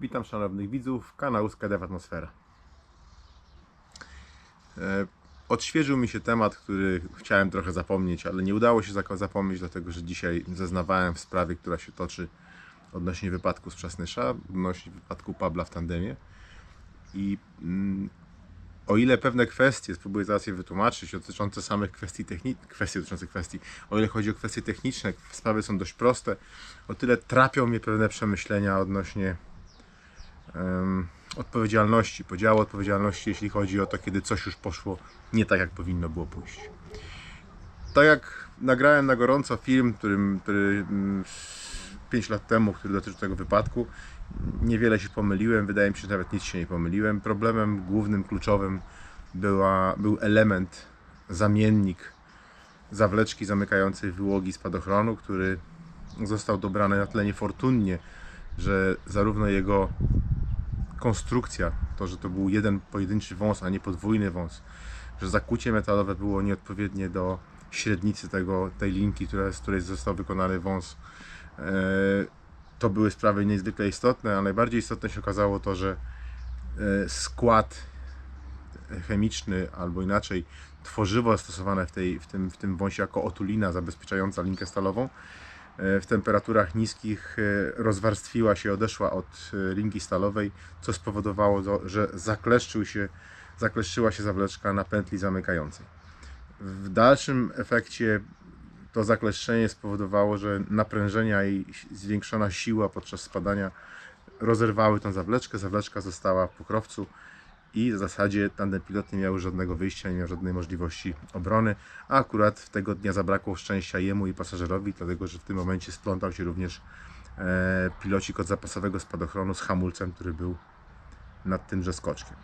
Witam szanownych widzów kanału Skadew Atmosfera. E, Odświeżył mi się temat, który chciałem trochę zapomnieć, ale nie udało się zapomnieć, dlatego że dzisiaj zeznawałem w sprawie, która się toczy odnośnie wypadku z Przasnysza, odnośnie wypadku Pabla w tandemie. I mm, o ile pewne kwestie, spróbuję zaraz je wytłumaczyć, dotyczące samych kwestii technicznych, kwestii dotyczących kwestii, o ile chodzi o kwestie techniczne, sprawy są dość proste, o tyle trapią mnie pewne przemyślenia odnośnie odpowiedzialności, podziału odpowiedzialności, jeśli chodzi o to, kiedy coś już poszło nie tak, jak powinno było pójść. Tak jak nagrałem na gorąco film, który 5 lat temu, który dotyczył tego wypadku, niewiele się pomyliłem, wydaje mi się, że nawet nic się nie pomyliłem. Problemem głównym, kluczowym była, był element, zamiennik zawleczki zamykającej wyłogi spadochronu, który został dobrany na tyle niefortunnie, że zarówno jego konstrukcja, to, że to był jeden pojedynczy wąs, a nie podwójny wąs, że zakucie metalowe było nieodpowiednie do średnicy tego, tej linki, która, z której został wykonany wąs. E, To były sprawy niezwykle istotne, a najbardziej istotne się okazało to, że e, skład chemiczny, albo inaczej tworzywo stosowane w, tej, w, tym, w tym wąsie jako otulina zabezpieczająca linkę stalową w temperaturach niskich e, rozwarstwiła się, odeszła od e, linki stalowej, co spowodowało, że zakleszczył się, zakleszczyła się zawleczka na pętli zamykającej. W dalszym efekcie to zakleszczenie spowodowało, że naprężenia i zwiększona siła podczas spadania rozerwały tą zawleczkę. Zawleczka została w pokrowcu i w zasadzie tandem pilot nie miał żadnego wyjścia, nie miał żadnej możliwości obrony, a akurat tego dnia zabrakło szczęścia jemu i pasażerowi, dlatego że w tym momencie splątał się również e, pilocik od zapasowego spadochronu z hamulcem, który był nad tymże skoczkiem.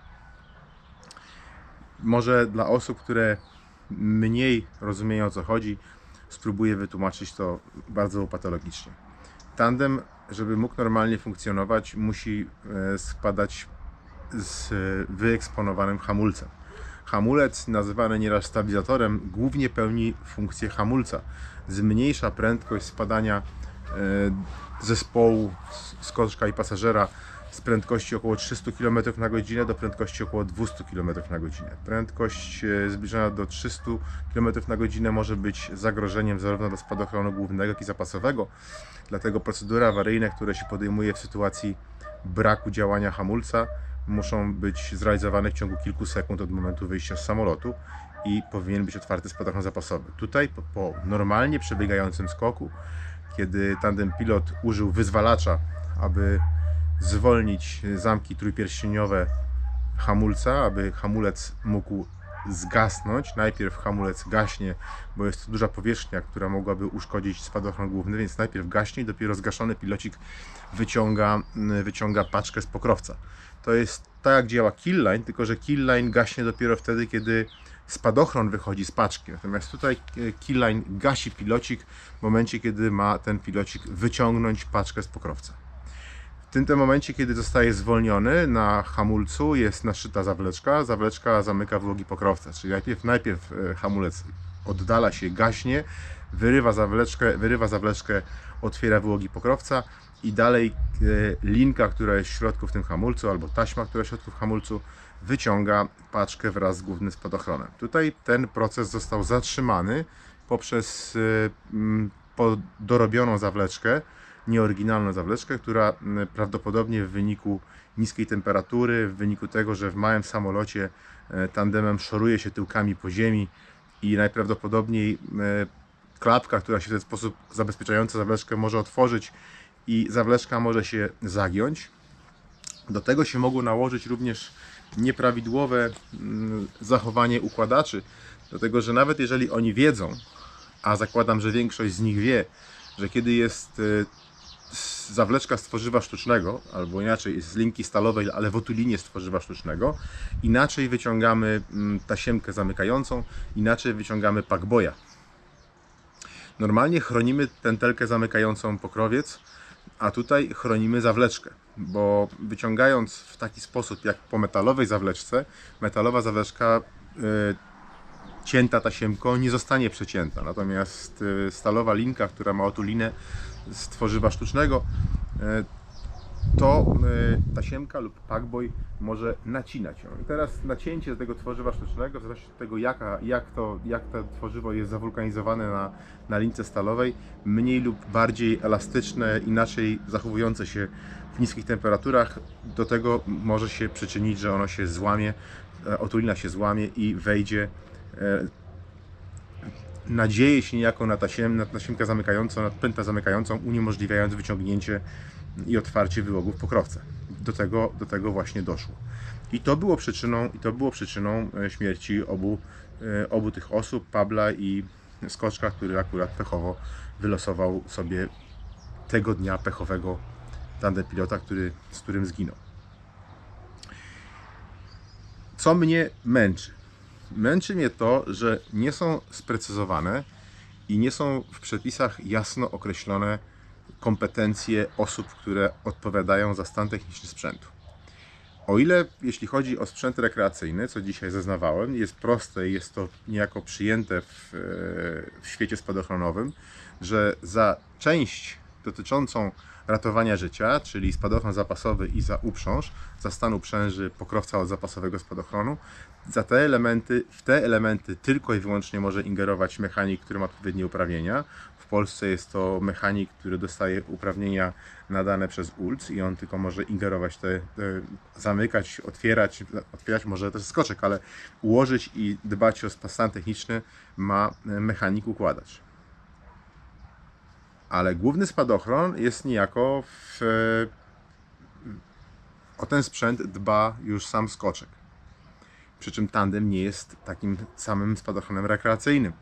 Może dla osób, które mniej rozumieją o co chodzi, spróbuję wytłumaczyć to bardzo patologicznie. Tandem, żeby mógł normalnie funkcjonować, musi e, spadać z wyeksponowanym hamulcem. Hamulec, nazywany nieraz stabilizatorem, głównie pełni funkcję hamulca. Zmniejsza prędkość spadania e, zespołu skoczka i pasażera z prędkości około 300 km na godzinę do prędkości około 200 km na godzinę. Prędkość e, zbliżona do 300 km na godzinę może być zagrożeniem zarówno dla spadochronu głównego, jak i zapasowego. Dlatego procedury awaryjne, które się podejmuje w sytuacji braku działania hamulca, muszą być zrealizowane w ciągu kilku sekund od momentu wyjścia z samolotu i powinien być otwarty spadochron zapasowy. Tutaj po, po normalnie przebiegającym skoku, kiedy tandem pilot użył wyzwalacza, aby zwolnić zamki trójpierścieniowe hamulca, aby hamulec mógł zgasnąć. Najpierw hamulec gaśnie, bo jest to duża powierzchnia, która mogłaby uszkodzić spadochron główny, więc najpierw gaśnie i dopiero zgaszony pilocik wyciąga, wyciąga paczkę z pokrowca. To jest tak jak działa killline, tylko że killline gaśnie dopiero wtedy, kiedy spadochron wychodzi z paczki. Natomiast tutaj e, killline gasi pilocik w momencie, kiedy ma ten pilocik wyciągnąć paczkę z pokrowca. W tym, tym momencie, kiedy zostaje zwolniony na hamulcu, jest naszyta zawleczka. Zawleczka zamyka wyłogi pokrowca, czyli najpierw, najpierw e, hamulec oddala się, gaśnie, wyrywa zawleczkę, wyrywa zawleczkę, otwiera wyłogi pokrowca i dalej e, linka, która jest w środku w tym hamulcu, albo taśma, która jest w środku w hamulcu, wyciąga paczkę wraz z głównym spadochronem. Tutaj ten proces został zatrzymany poprzez e, dorobioną zawleczkę, nieoryginalną zawleczkę, która prawdopodobnie w wyniku niskiej temperatury, w wyniku tego, że w małym samolocie e, tandemem szoruje się tyłkami po ziemi i najprawdopodobniej klapka, która się w ten sposób zabezpieczająca zawleczkę może otworzyć i zawleczka może się zagiąć. Do tego się mogło nałożyć również nieprawidłowe mm, zachowanie układaczy, dlatego że nawet jeżeli oni wiedzą, a zakładam, że większość z nich wie, że kiedy jest y, zawleczka z tworzywa sztucznego, albo inaczej z linki stalowej, ale w otulinie z tworzywa sztucznego, inaczej wyciągamy mm, tasiemkę zamykającą, inaczej wyciągamy packboya. Normalnie chronimy pętelkę zamykającą pokrowiec, a tutaj chronimy zawleczkę, bo wyciągając w taki sposób jak po metalowej zawleczce, metalowa zawleczka y, cięta tasiemką nie zostanie przecięta. Natomiast y, stalowa linka, która ma otulinę z tworzywa sztucznego, y, to y, tasiemka lub packboy może nacinać ją. I teraz nacięcie tego tworzywa sztucznego, w zależności od tego jaka, jak, to, jak to tworzywo jest zawulkanizowane na, na lince stalowej, mniej lub bardziej elastyczne, inaczej zachowujące się w niskich temperaturach, do tego może się przyczynić, że ono się złamie, e, otulina się złamie i wejdzie e, nadzieje się niejako na, tasiem, na tasiemkę zamykającą, na pętlę zamykającą, uniemożliwiając wyciągnięcie i otwarcie wyłogów pokrowca. Do tego, do tego właśnie doszło. I to było przyczyną, i to było przyczyną e, śmierci obu, e, obu tych osób, Pabla i Skoczka, który akurat pechowo wylosował sobie tego dnia pechowego tandem pilota, który, z którym zginął. Co mnie męczy? Męczy mnie to, że nie są sprecyzowane i nie są w przepisach jasno określone kompetencje osób, które odpowiadają za stan techniczny sprzętu. O ile jeśli chodzi o sprzęt rekreacyjny, co dzisiaj zeznawałem, jest proste i jest to niejako przyjęte w, w świecie spadochronowym, że za część dotyczącą ratowania życia, czyli spadochron zapasowy i za uprząż, za stan uprzęży pokrowca od zapasowego spadochronu, za te elementy, w te elementy tylko i wyłącznie może ingerować mechanik, który ma odpowiednie uprawnienia. Polsce jest to mechanik, który dostaje uprawnienia nadane przez ULC i on tylko może ingerować te, te zamykać, otwierać, otwierać może też skoczek, ale ułożyć i dbać o stan techniczny ma mechanik układacz ale główny spadochron jest niejako w, o ten sprzęt dba już sam skoczek. Przy czym tandem nie jest takim samym spadochronem rekreacyjnym.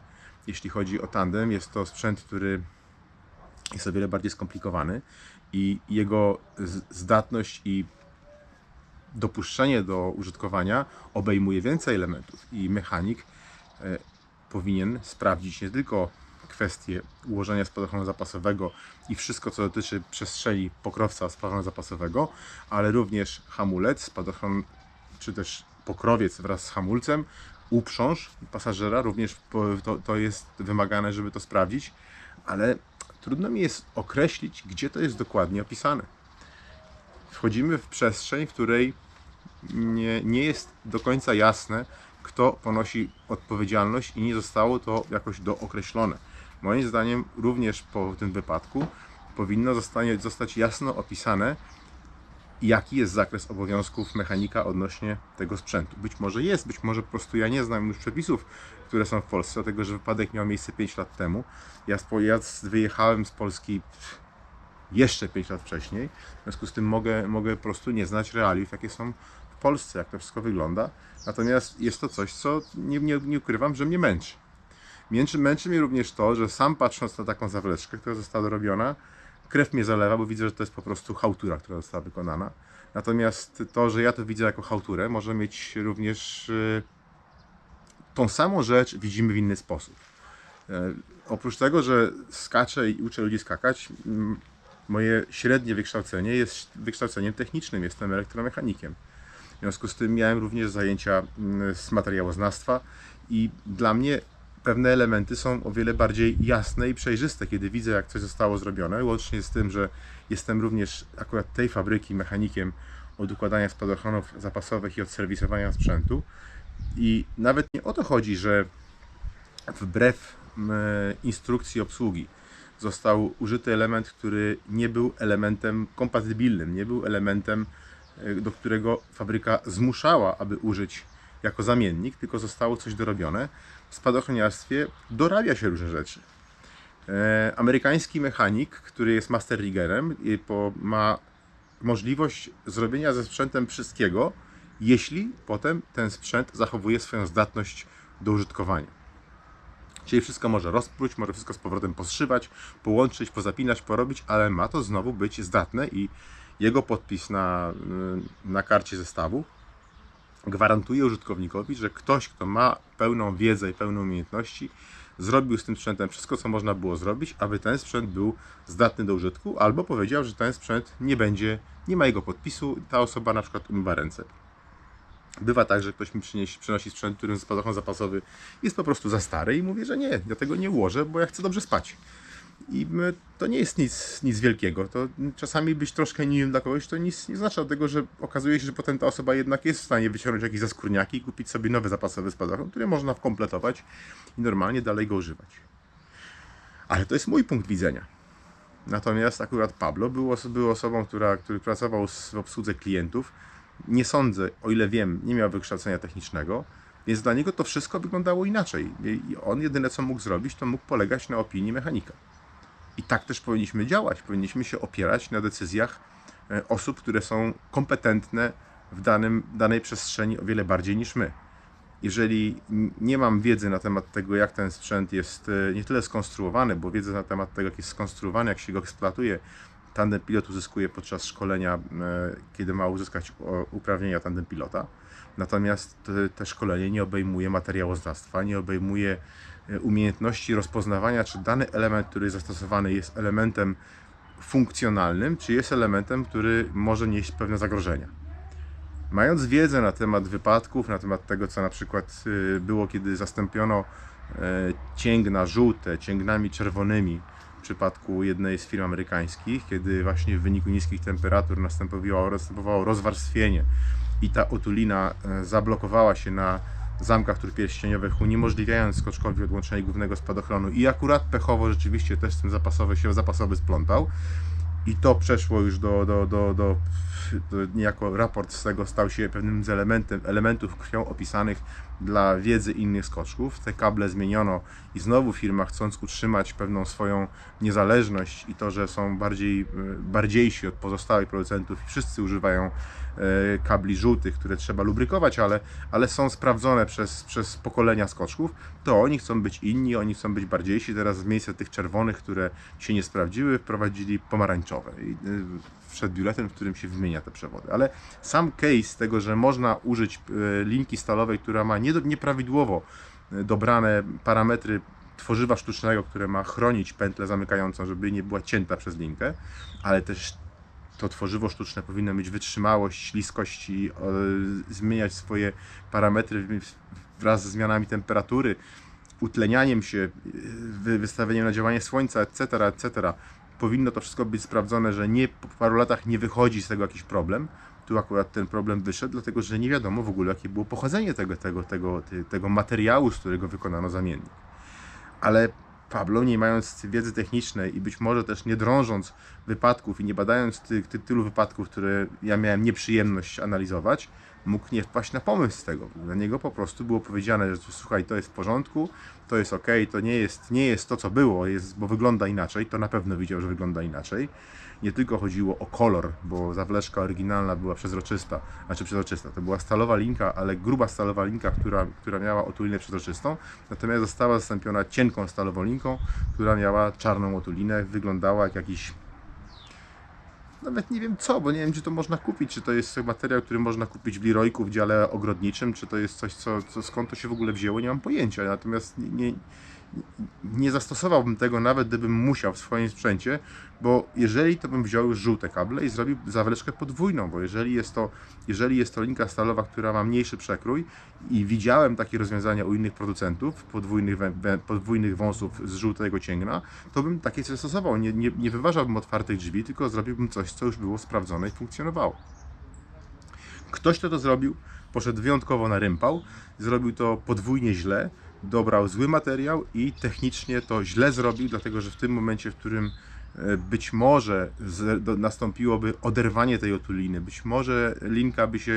Jeśli chodzi o tandem, jest to sprzęt, który jest o wiele bardziej skomplikowany i jego zdatność i dopuszczenie do użytkowania obejmuje więcej elementów i mechanik e, powinien sprawdzić nie tylko kwestie ułożenia spadochronu zapasowego i wszystko, co dotyczy przestrzeni pokrowca spadochronu zapasowego, ale również hamulec, spadochron, czy też pokrowiec wraz z hamulcem, uprząż pasażera, również to, to jest wymagane, żeby to sprawdzić, ale trudno mi jest określić, gdzie to jest dokładnie opisane. Wchodzimy w przestrzeń, w której nie, nie jest do końca jasne, kto ponosi odpowiedzialność i nie zostało to jakoś dookreślone. Moim zdaniem również po tym wypadku powinno zostać jasno opisane, jaki jest zakres obowiązków mechanika odnośnie tego sprzętu. Być może jest, być może po prostu ja nie znam już przepisów, które są w Polsce, dlatego że wypadek miał miejsce 5 lat temu. Ja, ja wyjechałem z Polski jeszcze 5 lat wcześniej, w związku z tym mogę, mogę po prostu nie znać realiów, jakie są w Polsce, jak to wszystko wygląda. Natomiast jest to coś, co nie, nie, nie ukrywam, że mnie męczy. Męczy, męczy mnie również to, że sam patrząc na taką zawleczkę, która została dorobiona, krew mnie zalewa, bo widzę, że to jest po prostu hałtura, która została wykonana. Natomiast to, że ja to widzę jako hałturę, może mieć również yy, tą samą rzecz widzimy w inny sposób. Yy, oprócz tego, że skaczę i uczę ludzi skakać, moje średnie wykształcenie jest wykształceniem technicznym, jestem elektromechanikiem. W związku z tym miałem również zajęcia z materiałoznawstwa i dla mnie pewne elementy są o wiele bardziej jasne i przejrzyste, kiedy widzę, jak coś zostało zrobione, łącznie z tym, że jestem również akurat tej fabryki mechanikiem od układania spadochronów zapasowych i od serwisowania sprzętu. I nawet nie o to chodzi, że wbrew instrukcji obsługi został użyty element, który nie był elementem kompatybilnym, nie był elementem, e, do którego fabryka zmuszała, aby użyć jako zamiennik, tylko zostało coś dorobione. W spadochroniarstwie dorabia się różne rzeczy. E, amerykański mechanik, który jest master riggerem, ma możliwość zrobienia ze sprzętem wszystkiego, jeśli potem ten sprzęt zachowuje swoją zdatność do użytkowania. Czyli wszystko może rozpróć, może wszystko z powrotem poszywać, połączyć, pozapinać, porobić, ale ma to znowu być zdatne i jego podpis na, na karcie zestawu gwarantuje użytkownikowi, że ktoś, kto ma pełną wiedzę i pełną umiejętności, zrobił z tym sprzętem wszystko, co można było zrobić, aby ten sprzęt był zdatny do użytku, albo powiedział, że ten sprzęt nie będzie, nie ma jego podpisu, ta osoba na przykład umywa ręce. Bywa tak, że ktoś mi przyniesie, przynosi sprzęt, którym spadochron zapasowy jest po prostu za stary i mówię, że nie, ja tego nie ułożę, bo ja chcę dobrze spać. I my, to nie jest nic, nic wielkiego. To czasami być troszkę nikim dla kogoś to nic nie znaczy, dlatego że okazuje się, że potem ta osoba jednak jest w stanie wyciągnąć jakieś zaskórniaki i kupić sobie nowy zapasowy spadochron, który można wkompletować i normalnie dalej go używać. Ale to jest mój punkt widzenia. Natomiast akurat Pablo był, oso- był osobą, która, który pracował w obsłudze klientów. Nie sądzę, o ile wiem, nie miał wykształcenia technicznego, więc dla niego to wszystko wyglądało inaczej. I on jedyne co mógł zrobić, to mógł polegać na opinii mechanika. I tak też powinniśmy działać. Powinniśmy się opierać na decyzjach e, osób, które są kompetentne w danym, danej przestrzeni o wiele bardziej niż my. Jeżeli nie mam wiedzy na temat tego, jak ten sprzęt jest e, nie tyle skonstruowany, bo wiedzy na temat tego, jak jest skonstruowany, jak się go eksploatuje, tandem pilot uzyskuje podczas szkolenia, e, kiedy ma uzyskać uprawnienia tandem pilota. Natomiast te, szkolenie nie obejmuje materiałoznawstwa, nie obejmuje umiejętności rozpoznawania, czy dany element, który jest zastosowany, jest elementem funkcjonalnym, czy jest elementem, który może nieść pewne zagrożenia. Mając wiedzę na temat wypadków, na temat tego, co na przykład y, było, kiedy zastąpiono e, cięgna żółte cięgnami czerwonymi w przypadku jednej z firm amerykańskich, kiedy właśnie w wyniku niskich temperatur następowało, następowało rozwarstwienie i ta otulina e, zablokowała się na zamkach trójpierścieniowych, uniemożliwiając skoczkowi odłączenie głównego spadochronu. I akurat pechowo rzeczywiście też ten zapasowy się zapasowy splątał. I to przeszło już do, do, do, do niejako raport z tego stał się pewnym z elementem, elementów krwią opisanych dla wiedzy innych skoczków. Te kable zmieniono i znowu firma chcąc utrzymać pewną swoją niezależność i to, że są bardziej, e, bardziejsi od pozostałych producentów i wszyscy używają e, kabli żółtych, które trzeba lubrykować, ale, ale są sprawdzone przez, przez pokolenia skoczków, to oni chcą być inni, oni chcą być bardziejsi. Teraz w miejsce tych czerwonych, które się nie sprawdziły, wprowadzili pomarańczowe. I, wszedł biuletyn, w którym się wymienia te przewody. Ale sam case tego, że można użyć y, linki stalowej, która ma nie, nieprawidłowo y, dobrane parametry tworzywa sztucznego, które ma chronić pętlę zamykającą, żeby nie była cięta przez linkę, ale też to tworzywo sztuczne powinno mieć wytrzymałość, śliskość i e, zmieniać swoje parametry wraz ze zmianami temperatury, utlenianiem się, e, wy- wystawieniem na działanie słońca, etc., etc. Powinno to wszystko być sprawdzone, że nie po paru latach nie wychodzi z tego jakiś problem. Tu akurat ten problem wyszedł, dlatego że nie wiadomo w ogóle, jakie było pochodzenie tego, tego, tego, tego materiału, z którego wykonano zamiennik ale Pablo, nie mając wiedzy technicznej i być może też nie drążąc wypadków i nie badając tylu wypadków, które ja miałem nieprzyjemność analizować, mógł nie wpaść na pomysł tego. Dla niego po prostu było powiedziane, że słuchaj, to jest w porządku, to jest ok, to nie jest, nie jest to, co było, jest, bo wygląda inaczej. To na pewno widział, że wygląda inaczej. Nie tylko chodziło o kolor, bo zawleczka oryginalna była przezroczysta, znaczy przezroczysta. To była stalowa linka, ale gruba stalowa linka, która, która miała otulinę przezroczystą, natomiast została zastąpiona cienką stalową linką, która miała czarną otulinę, wyglądała jak jakiś nawet nie wiem co, bo nie wiem, czy to można kupić, czy to jest materiał, który można kupić w Leroyku w dziale ogrodniczym, czy to jest coś, co, co skąd to się w ogóle wzięło, nie mam pojęcia. Natomiast nie, nie, nie zastosowałbym tego, nawet gdybym musiał w swoim sprzęcie, bo jeżeli to bym wziął żółte kable i zrobił zawleczkę podwójną, bo jeżeli jest to, jeżeli jest to linka stalowa, która ma mniejszy przekrój i widziałem takie rozwiązania u innych producentów, podwójnych, podwójnych wąsów z żółtego cięgna, to bym takie zastosował. Nie, nie, nie wyważałbym otwartych drzwi, tylko zrobiłbym coś, co już było sprawdzone i funkcjonowało. Ktoś, kto to zrobił, poszedł wyjątkowo na rympał, zrobił to podwójnie źle, dobrał zły materiał i technicznie to źle zrobił, dlatego że w tym momencie, w którym e, być może nastąpiłoby oderwanie tej otuliny, być może linka by się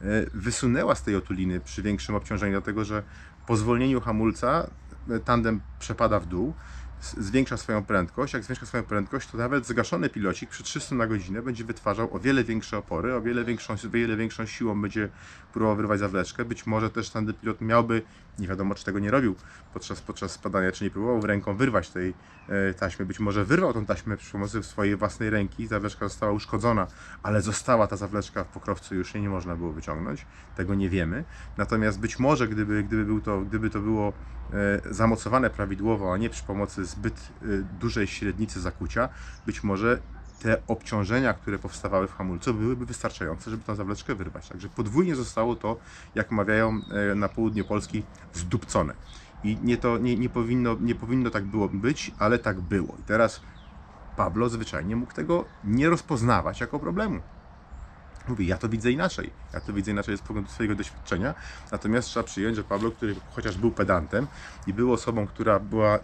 e, wysunęła z tej otuliny przy większym obciążeniu, dlatego że po zwolnieniu hamulca e, tandem przepada w dół, zwiększa swoją prędkość. Jak zwiększa swoją prędkość, to nawet zgaszony pilocik przy 300 na godzinę będzie wytwarzał o wiele większe opory, o wiele większą, o wiele większą siłą będzie próbował wyrwać zawleczkę. Być może też ten pilot miałby, nie wiadomo czy tego nie robił podczas, podczas spadania, czy nie próbował ręką wyrwać tej e, taśmy. Być może wyrwał tą taśmę przy pomocy swojej własnej ręki, zawleczka została uszkodzona, ale została ta zawleczka w pokrowcu, już jej nie można było wyciągnąć. Tego nie wiemy. Natomiast być może, gdyby, gdyby, był to, gdyby to było e, zamocowane prawidłowo, a nie przy pomocy zbyt e, dużej średnicy zakucia, być może te obciążenia, które powstawały w hamulcu, byłyby wystarczające, żeby tą zawleczkę wyrwać. Także podwójnie zostało to, jak mawiają e, na południu Polski, zdupcone. I nie, to, nie, nie, powinno, nie powinno tak było być, ale tak było. I teraz Pablo zwyczajnie mógł tego nie rozpoznawać jako problemu. Mówi, ja to widzę inaczej. Ja to widzę inaczej z powodu swojego doświadczenia. Natomiast trzeba przyjąć, że Pablo, który chociaż był pedantem i był osobą, która była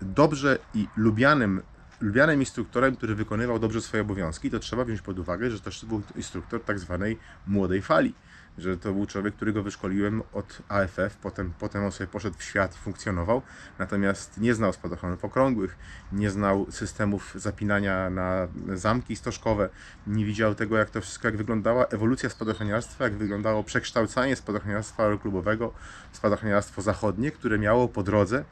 dobrze i lubianym, lubianym instruktorem, który wykonywał dobrze swoje obowiązki, to trzeba wziąć pod uwagę, że też to był instruktor tak zwanej młodej fali. Że to był człowiek, którego wyszkoliłem od AFF, potem, potem on sobie poszedł w świat i funkcjonował, natomiast nie znał spadochronów okrągłych, nie znał systemów zapinania na zamki stożkowe, nie widział tego, jak to wszystko, jak wyglądała ewolucja spadochroniarstwa, jak wyglądało przekształcanie spadochroniarstwa aeroklubowego w spadochroniarstwo zachodnie, które miało po drodze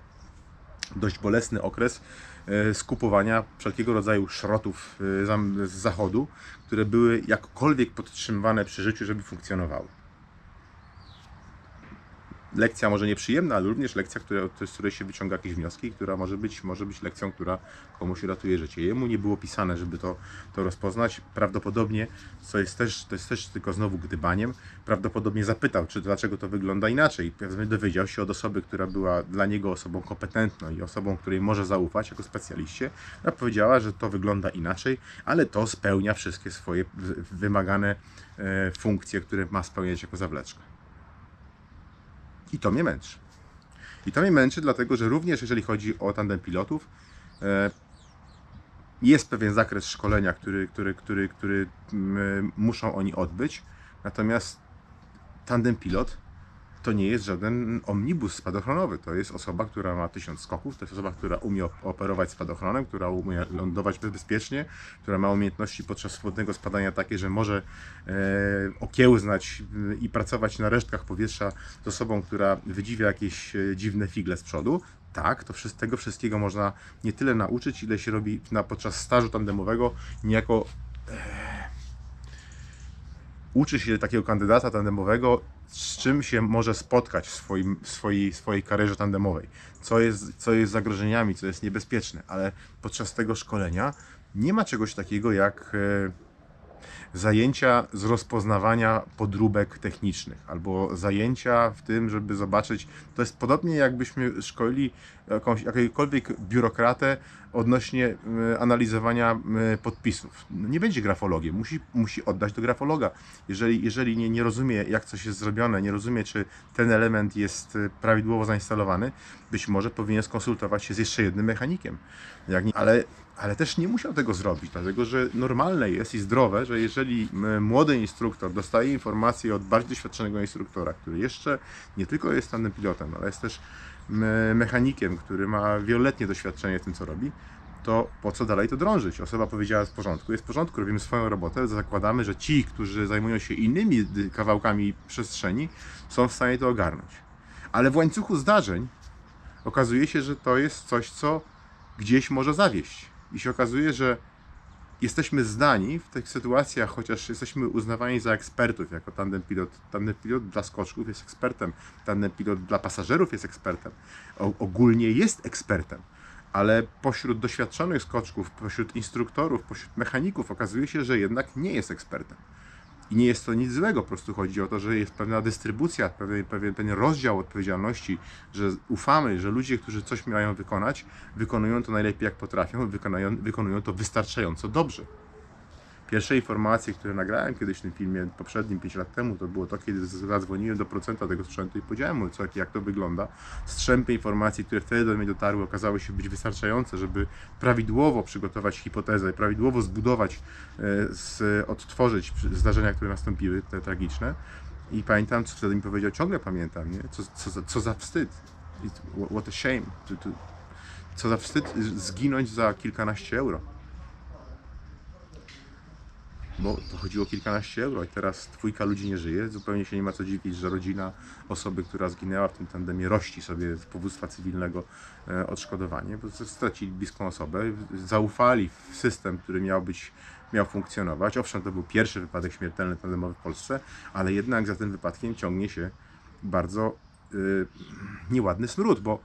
dość bolesny okres e, skupowania wszelkiego rodzaju szrotów e, z zachodu, które były jakkolwiek podtrzymywane przy życiu, żeby funkcjonowały. Lekcja może nieprzyjemna, ale również lekcja, która, z której się wyciąga jakieś wnioski, która może być, może być lekcją, która komuś ratuje życie. Jemu nie było pisane, żeby to, to rozpoznać. Prawdopodobnie, co jest też, to jest też tylko znowu gdybaniem, prawdopodobnie zapytał, czy dlaczego to wygląda inaczej. Dowiedział się od osoby, która była dla niego osobą kompetentną i osobą, której może zaufać jako specjaliście. Ona powiedziała, że to wygląda inaczej, ale to spełnia wszystkie swoje wymagane e, funkcje, które ma spełniać jako zawleczka. I to mnie męczy. I to mnie męczy, dlatego że również jeżeli chodzi o tandem pilotów, e, jest pewien zakres szkolenia, który, który, który, który mm, muszą oni odbyć. Natomiast tandem pilot to nie jest żaden omnibus spadochronowy. To jest osoba, która ma tysiąc skoków, to jest osoba, która umie op- operować spadochronem, która umie lądować bezpiecznie, która ma umiejętności podczas swobodnego spadania takie, że może e, okiełznać y, i pracować na resztkach powietrza z osobą, która wydziwia jakieś e, dziwne figle z przodu. Tak, to tego wszystkiego można nie tyle nauczyć, ile się robi na, podczas stażu tandemowego, niejako uczy się takiego kandydata tandemowego, z czym się może spotkać w, swoim, w swojej, swojej karierze tandemowej, co jest, co jest zagrożeniami, co jest niebezpieczne, ale podczas tego szkolenia nie ma czegoś takiego jak e, zajęcia z rozpoznawania podróbek technicznych albo zajęcia w tym, żeby zobaczyć. To jest podobnie jakbyśmy szkolili jakąś, jakiegokolwiek biurokratę odnośnie analizowania podpisów. No nie będzie grafologiem, musi, musi oddać do grafologa. Jeżeli, jeżeli nie, nie rozumie, jak coś jest zrobione, nie rozumie, czy ten element jest e, prawidłowo zainstalowany, być może powinien skonsultować się z jeszcze jednym mechanikiem. Nie, ale, ale też nie musiał tego zrobić, dlatego że normalne jest i zdrowe, że jeżeli młody instruktor dostaje informacje od bardziej doświadczonego instruktora, który jeszcze nie tylko jest stanem pilotem, ale jest też mechanikiem, który ma wieloletnie doświadczenie w tym, co robi, to po co dalej to drążyć? Osoba powiedziała w porządku, jest w porządku, robimy swoją robotę, zakładamy, że ci, którzy zajmują się innymi kawałkami przestrzeni, są w stanie to ogarnąć. Ale w łańcuchu zdarzeń okazuje się, że to jest coś, co gdzieś może zawieść. I się okazuje, że jesteśmy zdani w tych sytuacjach, chociaż jesteśmy uznawani za ekspertów, jako tandem pilot. Tandem pilot dla skoczków jest ekspertem, tandem pilot dla pasażerów jest ekspertem. Ogólnie jest ekspertem, ale pośród doświadczonych skoczków, pośród instruktorów, pośród mechaników okazuje się, że jednak nie jest ekspertem. I nie jest to nic złego, po prostu chodzi o to, że jest pewna dystrybucja, pewien, pewien, rozdział odpowiedzialności, że ufamy, że ludzie, którzy coś mają wykonać, wykonują to najlepiej jak potrafią, wykonują, wykonują to wystarczająco dobrze. Pierwsze informacje, które nagrałem kiedyś w tym filmie poprzednim, 5 lat temu, to było to, kiedy zadzwoniłem do producenta tego sprzętu i powiedziałem mu, co, jak to wygląda. Strzępy informacji, które wtedy do mnie dotarły, okazały się być wystarczające, żeby prawidłowo przygotować hipotezę, prawidłowo zbudować, e, odtworzyć zdarzenia, które nastąpiły, te tragiczne. I pamiętam, co wtedy mi powiedział, ciągle pamiętam, nie? Co, co, za- co za wstyd. What a shame. To, to, co za wstyd zginąć za kilkanaście euro. Bo to chodziło o kilkanaście euro i teraz dwójka ludzi nie żyje. Zupełnie się nie ma co dziwić, że rodzina osoby, która zginęła w tym tandemie, rości sobie z powództwa cywilnego e, odszkodowanie, bo stracili bliską osobę, zaufali w system, który miał być, miał funkcjonować. Owszem, to był pierwszy wypadek śmiertelny tandemowy w Polsce, ale jednak za tym wypadkiem ciągnie się bardzo y, nieładny smród, bo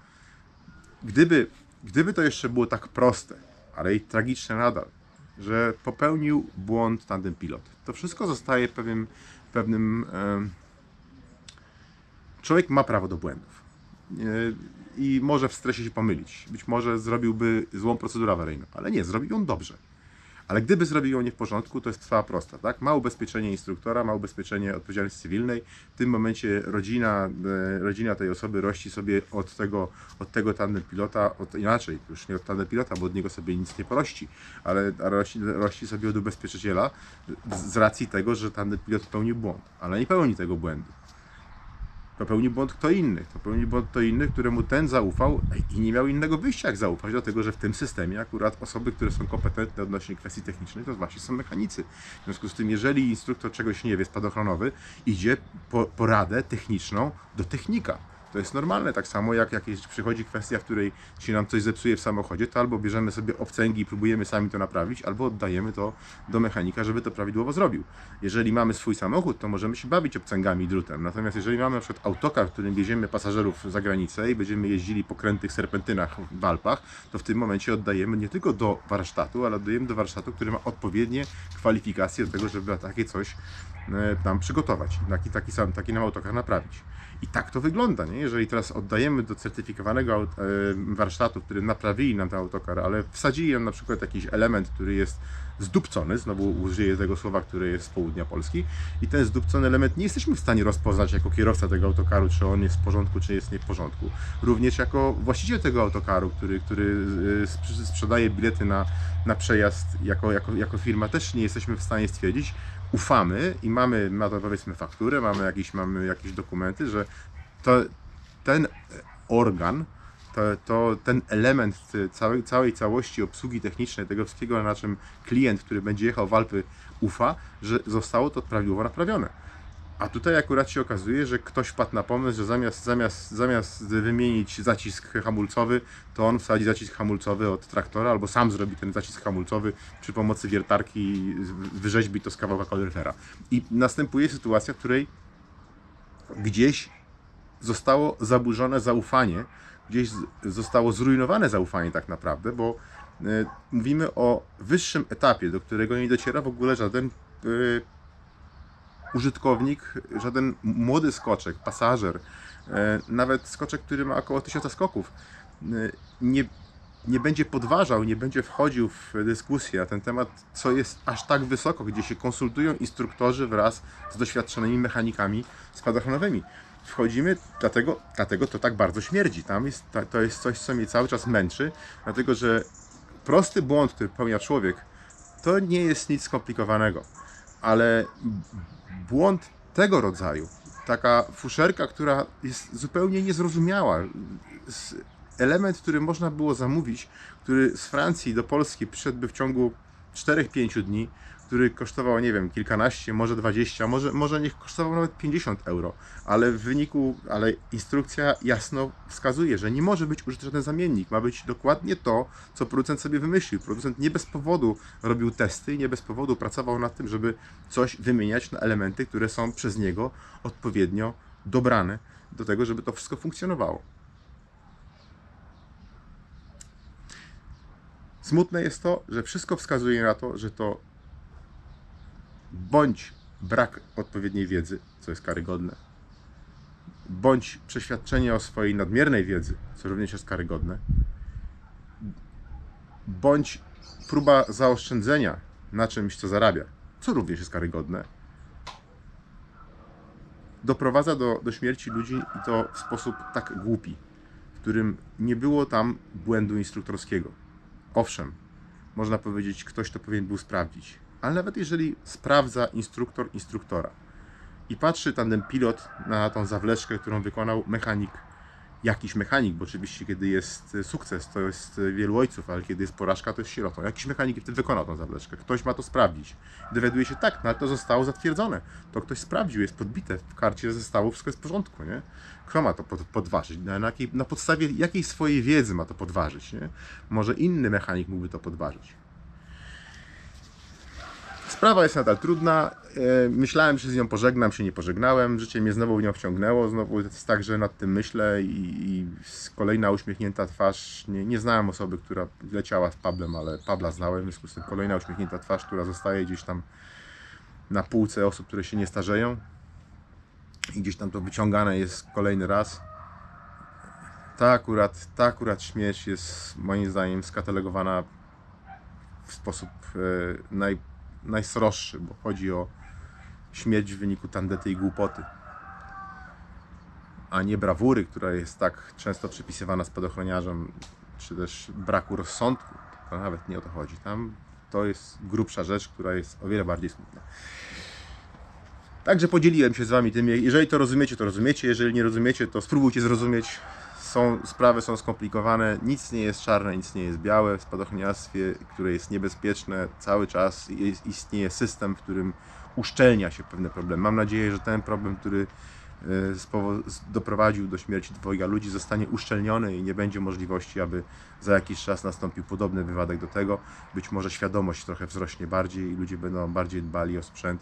gdyby, gdyby to jeszcze było tak proste, ale i tragiczne nadal, że popełnił błąd tandem pilot, to wszystko zostaje pewnym, pewnym człowiek ma prawo do błędów. Yy, I może w stresie się pomylić. Być może zrobiłby złą procedurę awaryjną, ale nie, zrobił ją dobrze. Ale gdyby zrobił ją nie w porządku, to jest sprawa prosta, tak? Ma ubezpieczenie instruktora, ma ubezpieczenie odpowiedzialności cywilnej. W tym momencie rodzina, e, rodzina tej osoby rości sobie od tego, od tego tandem pilota, od, inaczej, już nie od tandem pilota, bo od niego sobie nic nie porości, ale rości, rości sobie od ubezpieczyciela z, z racji tego, że tandem pilot popełnił błąd, ale nie pełni tego błędu. Popełnił błąd kto inny. Popełnił błąd kto inny, któremu ten zaufał i nie miał innego wyjścia jak zaufać, dlatego że w tym systemie akurat osoby, które są kompetentne odnośnie kwestii technicznych, to właśnie są mechanicy. W związku z tym, jeżeli instruktor czegoś nie wie, spadochronowy, idzie po poradę techniczną do technika. To jest normalne, tak samo jak jakieś przychodzi kwestia, w której się nam coś zepsuje w samochodzie, to albo bierzemy sobie obcęgi i próbujemy sami to naprawić, albo oddajemy to do mechanika, żeby to prawidłowo zrobił. Jeżeli mamy swój samochód, to możemy się bawić obcęgami i drutem. Natomiast jeżeli mamy na przykład autokar, w którym wieziemy pasażerów za granicę i będziemy jeździli po krętych serpentynach w Alpach, to w tym momencie oddajemy nie tylko do warsztatu, ale oddajemy do warsztatu, który ma odpowiednie kwalifikacje do tego, żeby takie coś e, nam przygotować, taki, taki sam, taki nam autokar naprawić. I tak to wygląda, nie? Jeżeli teraz oddajemy do certyfikowanego e, warsztatu, który naprawili nam ten autokar, ale wsadzili nam na przykład jakiś element, który jest zdupcony, znowu użyję tego słowa, które jest z południa Polski, i ten zdupcony element nie jesteśmy w stanie rozpoznać jako kierowca tego autokaru, czy on jest w porządku, czy jest nie w porządku. Również jako właściciel tego autokaru, który, który e, sprz- sprzedaje bilety na, na przejazd jako, jako, jako firma, też nie jesteśmy w stanie stwierdzić, ufamy i mamy na to powiedzmy fakturę, mamy jakieś, mamy jakieś dokumenty, że to, ten organ, to, to ten element całej, całej całości obsługi technicznej tego wszystkiego, na czym klient, który będzie jechał w Alpy ufa, że zostało to prawidłowo naprawione. A tutaj akurat się okazuje, że ktoś wpadł na pomysł, że zamiast, zamiast, zamiast wymienić zacisk hamulcowy, to on wsadzi zacisk hamulcowy od traktora, albo sam zrobi ten zacisk hamulcowy przy pomocy wiertarki i wyrzeźbi to z kawałka kaloryfera. I następuje sytuacja, w której gdzieś zostało zaburzone zaufanie, gdzieś zostało zrujnowane zaufanie tak naprawdę, bo y, mówimy o wyższym etapie, do którego nie dociera w ogóle żaden y, użytkownik, żaden młody skoczek, pasażer, y, nawet skoczek, który ma około 1000 skoków, y, nie, nie będzie podważał, nie będzie wchodził w dyskusję na ten temat, co jest aż tak wysoko, gdzie się konsultują instruktorzy wraz z doświadczonymi mechanikami spadochronowymi. Wchodzimy, dlatego, dlatego to tak bardzo śmierdzi. Tam jest, to jest coś, co mnie cały czas męczy, dlatego że prosty błąd, który popełnia człowiek, to nie jest nic skomplikowanego, ale błąd tego rodzaju, taka fuszerka, która jest zupełnie niezrozumiała, element, który można było zamówić, który z Francji do Polski przyszedłby w ciągu 4-5 dni, który kosztował, nie wiem, kilkanaście, może 20, może, może niech kosztował nawet 50 euro, ale w wyniku, ale instrukcja jasno wskazuje, że nie może być użyty żaden zamiennik, ma być dokładnie to, co producent sobie wymyślił. Producent nie bez powodu robił testy i nie bez powodu pracował nad tym, żeby coś wymieniać na elementy, które są przez niego odpowiednio dobrane do tego, żeby to wszystko funkcjonowało. Smutne jest to, że wszystko wskazuje na to, że to bądź brak odpowiedniej wiedzy, co jest karygodne, bądź przeświadczenie o swojej nadmiernej wiedzy, co również jest karygodne, bądź próba zaoszczędzenia na czymś, co zarabia, co również jest karygodne, doprowadza do, do śmierci ludzi i to w sposób tak głupi, w którym nie było tam błędu instruktorskiego. Owszem, można powiedzieć, ktoś to powinien był sprawdzić, ale nawet jeżeli sprawdza instruktor instruktora i patrzy tandem pilot na tą zawleczkę, którą wykonał mechanik, jakiś mechanik, bo oczywiście kiedy jest sukces, to jest wielu ojców, ale kiedy jest porażka, to jest sierotą. Jakiś mechanik wtedy wykonał tą zawleczkę. Ktoś ma to sprawdzić. Dowiaduje się, tak, no ale to zostało zatwierdzone. To ktoś sprawdził, jest podbite w karcie zestawu, wszystko jest w porządku, nie? Kto ma to pod, podważyć? Na, na, jakiej, na podstawie jakiej swojej wiedzy ma to podważyć, nie? Może inny mechanik mógłby to podważyć. Sprawa jest nadal trudna. E, Myślałem, że z nią pożegnam, się nie pożegnałem. Życie mnie znowu w nią wciągnęło. Znowu jest tak, że nad tym myślę i, i kolejna uśmiechnięta twarz. Nie, nie znałem osoby, która leciała z Pablem, ale Pabla znałem. W związku z tym kolejna uśmiechnięta twarz, która zostaje gdzieś tam na półce osób, które się nie starzeją. i gdzieś tam to wyciągane jest kolejny raz. Ta akurat, ta akurat śmierć jest moim zdaniem skatalogowana w sposób e, naj, najsroższy, bo chodzi o śmierć w wyniku tandety i głupoty, a nie brawury, która jest tak często przypisywana spadochroniarzom, czy też braku rozsądku. To nawet nie o to chodzi. Tam to jest grubsza rzecz, która jest o wiele bardziej smutna. Także podzieliłem się z Wami tym. Jeżeli to rozumiecie, to rozumiecie. Jeżeli nie rozumiecie, to spróbujcie zrozumieć. Są, sprawy są skomplikowane. Nic nie jest czarne, nic nie jest białe. W spadochroniarstwie, które jest niebezpieczne, cały czas jest, istnieje system, w którym uszczelnia się pewne problemy. Mam nadzieję, że ten problem, który e, doprowadził do śmierci dwojga ludzi, zostanie uszczelniony i nie będzie możliwości, aby za jakiś czas nastąpił podobny wypadek do tego. Być może świadomość trochę wzrośnie bardziej i ludzie będą bardziej dbali o sprzęt.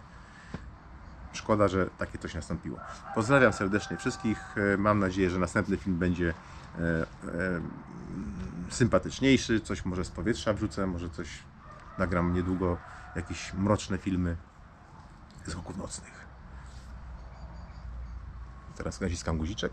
Szkoda, że takie coś nastąpiło. Pozdrawiam serdecznie wszystkich. E, Mam nadzieję, że następny film będzie e, e, sympatyczniejszy. Coś może z powietrza wrzucę, może coś nagram niedługo. Jakieś mroczne filmy z oków nocnych. Teraz naciskam guziczek.